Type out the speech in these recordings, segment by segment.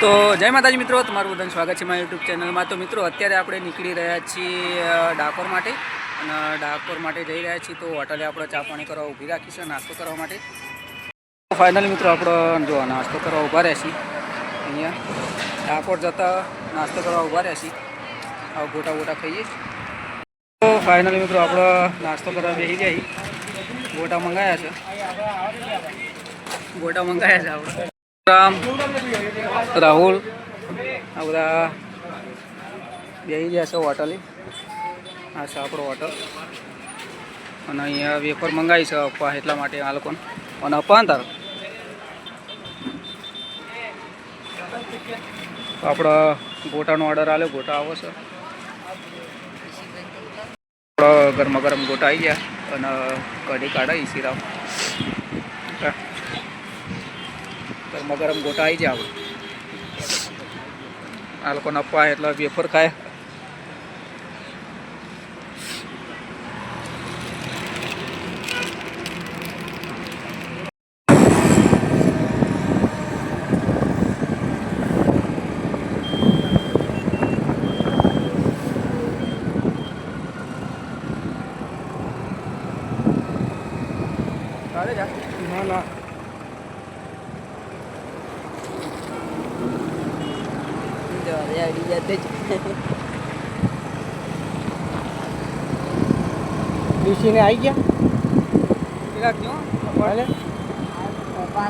તો જય માતાજી મિત્રો, તમારું બધાનું સ્વાગત છે મારા યુટ્યુબ ચેનલમાં. તો મિત્રો, અત્યારે આપણે નીકળી રહ્યા છીએ ડાકોર માટે. અને ડાકોર માટે જઈ રહ્યા છીએ, તો હોટલે આપણે ચા પાણી કરવા ઊભી રાખી છે નાસ્તો કરવા માટે. ફાઇનલ મિત્રો, આપણો, જો, નાસ્તો કરવા ઊભા છીએ. અહીંયા ડાકોર જતા નાસ્તો કરવા ઊભા રહ્યા છીએ. આ ગોટા ગોટા ખાઈએ. તો ફાઇનલ મિત્રો, આપણો નાસ્તો કરવા બેસી ગયા ગોટા મંગાવ્યા છે. ગોટા મંગાવ્યા છે આપણે. રામ, રાહુલ. આ બધા બેસી ગયા છે હોટલે. આ છે આપણો હોટલ. અને અહીંયા વેફર મંગાવી છે અપવા એટલા માટે આ લોકોને. અને અપવા તાર. આપણો ગોટાનો ઓર્ડર આવ્યો ગોટા આવો છે. આપણો ગરમા ગરમ ગોટા આવી ગયા. અને કઢી કાઢાઈ સિરામ ગરમા ગોટા આવી જાય આપણે આ લોકોને અપવા એટલે વેફર ખાય. ચાલે જા ડીસીને આવી ગયા હાલે બાપા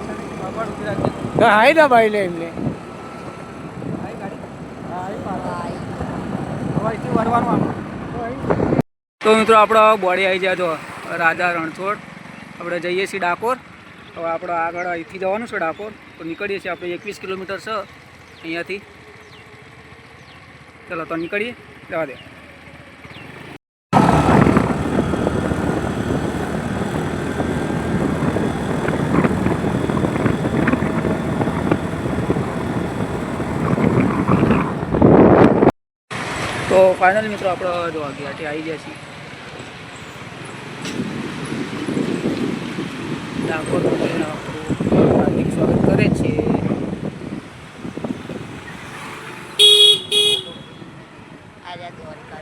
હા હાઈ ના ભાઈ લે એમને તો મિત્રો આપણો બોડી આવી જાય તો રાજા રણછોડ. આપણે જઈએ છીએ ડાકોર. હવે આપણે આગળ અહીંથી જવાનું છે ડાકોર. તો નીકળીએ છીએ આપણે એકવીસ કિલોમીટર છે અહીંયાથી. ચલો, તો નીકળીએ. જવા દે. તો ફાઇનલ મિત્રો આપણે જોવા ગયા છે આવી ગયા છીએ. ડાકોર હોટલને આપણું હાર્દિક સ્વાગત કરે છે આજા દ્વારકા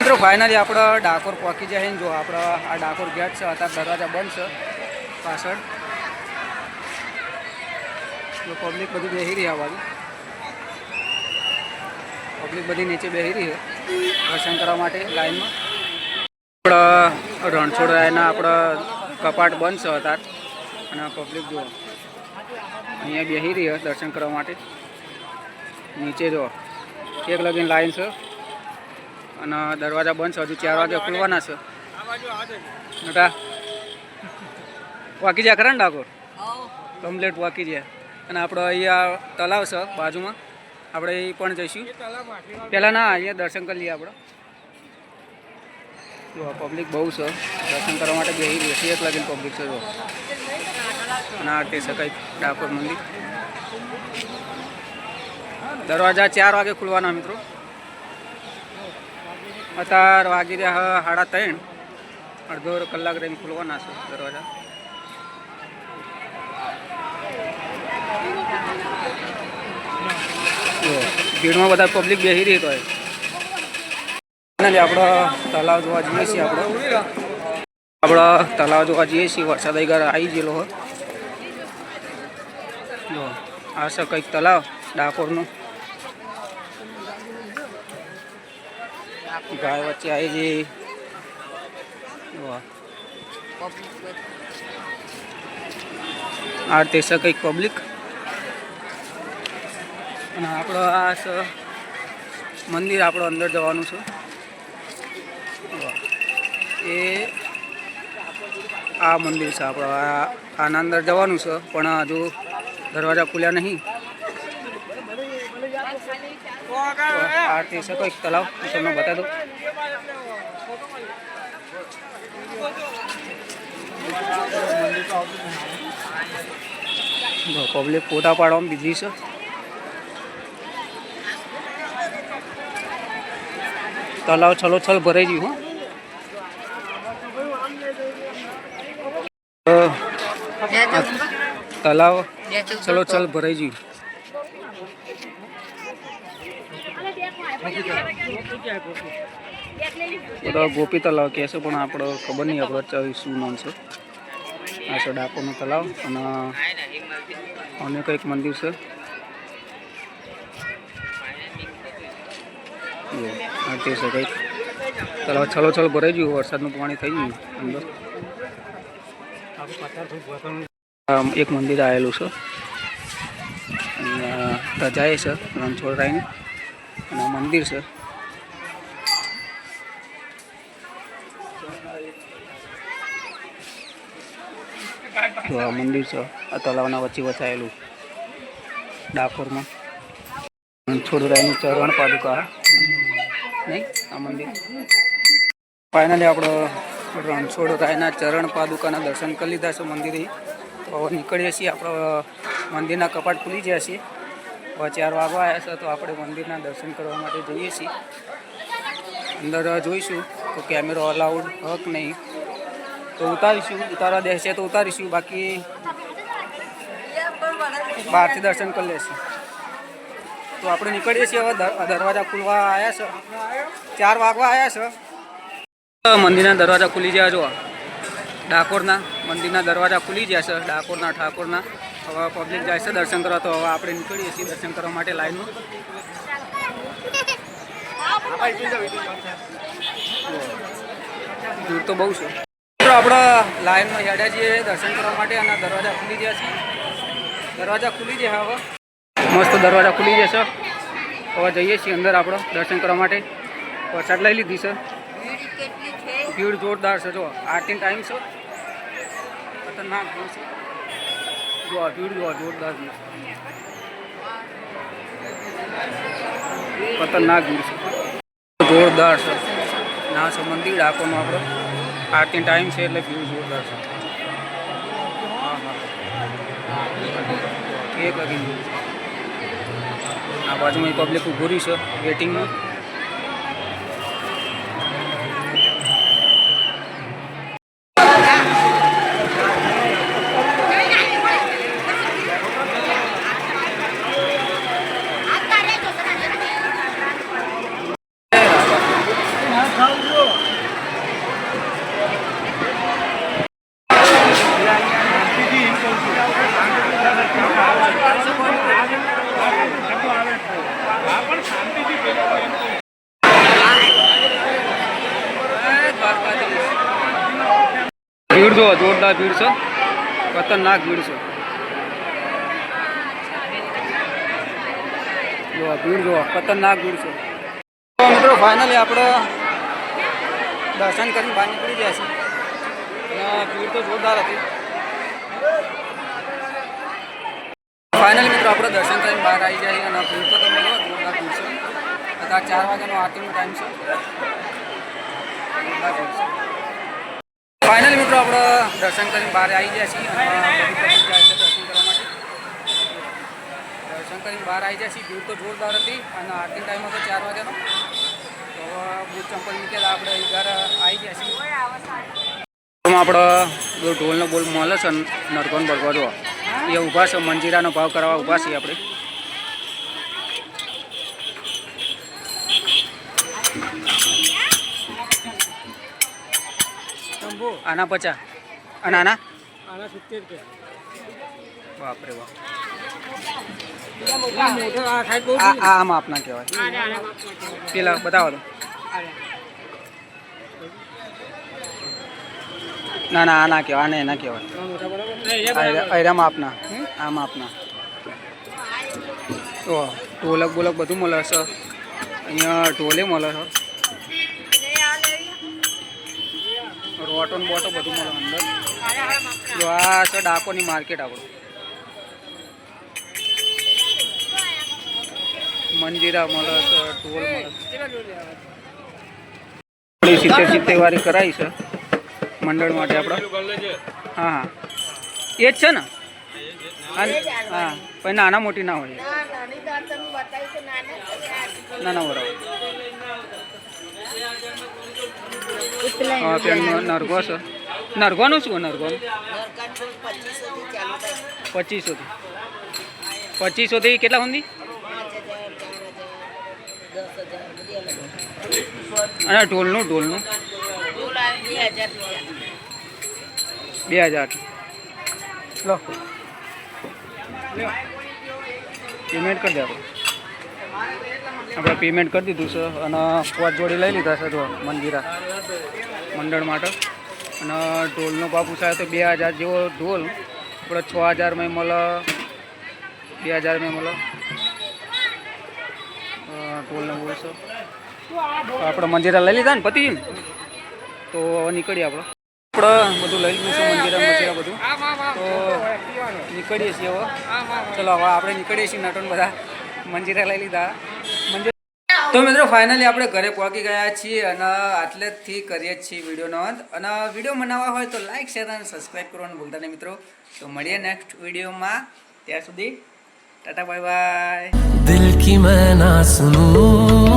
મિત્રો ફાઇનલી આપણે ડાકોર પહોંચી જાય ને જો આપણે આ ડાકોર ગેટ છે, અત્યારે દરવાજા બંધ છે, પાછળ. પબ્લિક બધી બેસી રહી આ પબ્લિક બધી નીચે બેસી રહી છે, દર્શન કરવા માટે લાઈનમાં. આપણે રણછોડ રાયના આપણે કપાટ બંધ છે અત્યારે. અને પબ્લિક જુઓ. અહીંયા બેસી રહી છે દર્શન કરવા માટે. નીચે જો એક લગીન લાઈન છે. અને દરવાજા બંધ છે હજુ ચાર વાગે ખુલવાના છે. મોટા વાકી જાય ખરા ને ડાકોર? કમ્પ્લેટ વાકી જાય અને આપણે અહીંયા તલાવ છે બાજુમાં. આપણે એ પણ જઈશું. પહેલાં ના અહીંયા દર્શન કરી લઈએ આપણે જો પબ્લિક બહુ છે. દર્શન કરવા માટે બે બેસી એક લાગીને પબ્લિક છે જો. અને આ તે શકાય ડાકોર મંદિર. દરવાજા ચાર વાગે ખુલવાના મિત્રો. અત્યારે વાગી રહ્યા સાડા ત્રણ. અડધો કલાક રહીને ખુલવાના છે દરવાજા. ભીડમાં બધા પબ્લિક બેસી રહી તો આપણે તલાવ જોવા જઈએ છીએ આપણે આપણે તલાવ જોવા જઈએ છીએ. વરસાદ આવી ગયા આવી ગયેલો હોય આ છે કંઈક તલાવ, ડાકોરનું. ગાય વચ્ચે આવી જઈ આરતી છે કંઈક પબ્લિક અને આપણો આ મંદિર આપણો અંદર જવાનું છે. એ આ મંદિર છે આપણો. આના અંદર જવાનું છે, પણ હજુ દરવાજા ખુલ્યા નહીં. તો આ તે છે કંઈક તલાવ તમને બતા દઉં પબ્લિક ફોટા પાડવામાં બીજી છે. તલાવ છલોછલ ભરાઈ ગયું તલાવ ચલ ભરાઈ ગયું. બધા ગોપી તલાવ કહે પણ આપણો ખબર નહીં, આપણો અત્યારે શું નામ છે. આ છે ડાકોરનો તલાવ અને અને કંઈક મંદિર છે. આ તે છે કંઈક. તલાવ છલો છલ ભરાઈ ગયું, વરસાદનું પાણી થઈ ગયું, અંદર. એક મંદિર આવેલું છે. રજાએ છે, રણછોડરાયની. અને આ મંદિર છે. તો આ મંદિર છે. આ તળાવના વચ્ચે વચાયેલું ડાકોરમાં. રણછોડરાયનું ચરણ પાદુકા નહીં? આ મંદિર. ફાઇનલી આપણો રણછોડરાયના ચરણ પાદુકાના દર્શન કરી લીધા છે મંદિરે. તો નીકળીએ છીએ, આપણો મંદિરના કપાટ ખુલી ગયા છે હવે ચાર વાગવા આવ્યા છે, તો આપણે મંદિરના દર્શન કરવા માટે જઈએ છીએ. અંદર જોઈશું, તો કેમેરો અલાઉડ હક નહીં. તો ઉતારીશું, ઉતારવા દેશે તો ઉતારીશું, બાકી બહારથી દર્શન કરી લેશું. તો આપણે નીકળીએ છીએ હવે દરવાજા ખુલવા આવ્યા છે. ચાર વાગવા આવ્યા છે. મંદિરના દરવાજા ખુલી ગયા જો ડાકોરના મંદિરના દરવાજા ખુલી ગયા છે, ડાકોરના, ઠાકોરના. હવે પબ્લિક જાય છે દર્શન કરવા, તો હવે આપણે નીકળીએ છીએ દર્શન કરવા માટે લાઈનમાં. દૂર તો બહુ છે. આપણે લાઈનમાં હેડ્યા છીએ દર્શન કરવા માટે અને દરવાજા ખુલી ગયા છે. દરવાજા ખુલી ગયા હવે. મસ્ત દરવાજા ખુલી જશે હવે જઈએ છીએ અંદર આપણે દર્શન કરવા માટે. વરસાદ લઈ લીધી છે. ભીડ જોરદાર છે, જો આરતી ટાઈમ છે. ખતરનાક છે. જોરદાર ખતરનાક ભીડ છે. જોરદાર છે. ના મંદિર ડાકોરમાં આપણો આરતી ટાઈમ છે એટલે જોરદાર છે. એક વાગી. આ બાજુમાં પબ્લિક ઊભું રહી છે વેટિંગમાં જોરદાર ભીડ છે? ખતરનાક ભીડ છે. જો ભીડ જો ખતરનાક ભીડ છે. મિત્રો ફાઇનલી આપણે દર્શન કરીને બહાર નીકળી ગયા છીએ. ભીડ તો જોરદાર હતી. ફાઇનલી મિત્રો, આપણે દર્શન કરીને બહાર આવી જાય અને ભીડ તો તમે જોરદાર ભીડ છે. અત્યારે ચાર વાગ્યાનો આરતીનો ટાઈમ છે. જોરદાર ભીડ છે. ફાઇનલી મિત્રો, આપણે દર્શન કરીને બહાર આવી જાય છીએ. જાય છે દર્શન કરવા માટે. દર્શન કરીને બહાર આવી જાય છીએ. ભીડ તો જોરદાર હતી અને આરતી ટાઈમ હતો ચાર વાગ્યાનો. તો બૂટ ચંપલ મૂકેલા આપણે ઘર આવી ગયા છીએ. આપણે ઢોલનો બોલ મળે છે નરકોન બરગો જો એ ઊભા છે, મંજીરાનો ભાવ કરાવવા ઊભા છીએ આપણે. આના પચાસ. અને આના? આના સિત્તેર કે. બાપરે બાપ. આ આ આ આપના કહેવાય. પેલા બતાવો તો. ના ના આ ના કહેવાય આને ના કહેવાય. આયરામાં માપના આમ આપના. તો ઢોલક બોલક બધું મળે છે. અહીંયા ઢોલે મળે છે. રોટો ને બોટો બધું મળે અંદર. જો આ છે ડાકોની માર્કેટ આપણું. મંજીરા મળે છે ઢોલ મળે સિત્તેર સિત્તેર વાળી કરાવી છે મંડળ માટે આપણે હા હા. એ જ છે ને? હા પછી પણ નાના મોટી ના હોય. ના ના નાના બરાબર હા નરગો છે. નરગોનું શું નરગોનું પચીસોથી. પચીસોથી કેટલા સુધી? અને ઢોલનું ઢોલનું? બે બે હજાર. લો. પેમેન્ટ કરી દે આપણે આપણે પેમેન્ટ કરી દીધું છે અને પાંચ જોડી લઈ લીધા છે જો મંદિરા મંડળ માટે. અને ઢોલનો ભાવ પૂછાય તો બે હજાર જેવો ઢોલ, આપણે છ હજારમાં મળે બે હજારમાં મળે ઢોલનો ઢોલનો છે. આપણે મંદિરા લઈ લીધા ને પતિ? તો નીકળીએ આપણે. આપણે બધું લઈ લીધું છે મંદિરા મંદિરા બધું. તો નીકળીએ છીએ હવે. ચલો, હવે આપણે નીકળીએ છીએ નટન બધા. મંજીરા લઈ લીધા. મંજીરા તો મિત્રો ફાઇનલી આપણે ઘરે પહોંચી ગયા છીએ અને આટલેથી કરીએ છીએ વિડીયોનો અંત. અને વીડિયો બનાવવા હોય તો લાઇક શેર અને સબસ્ક્રાઈબ કરવાનું ભૂલતા નહીં મિત્રો. તો મળીએ નેક્સ્ટ વિડીયોમાં. ત્યાં સુધી ટાટા બાય બાય દિલ કી મેં ના સુનું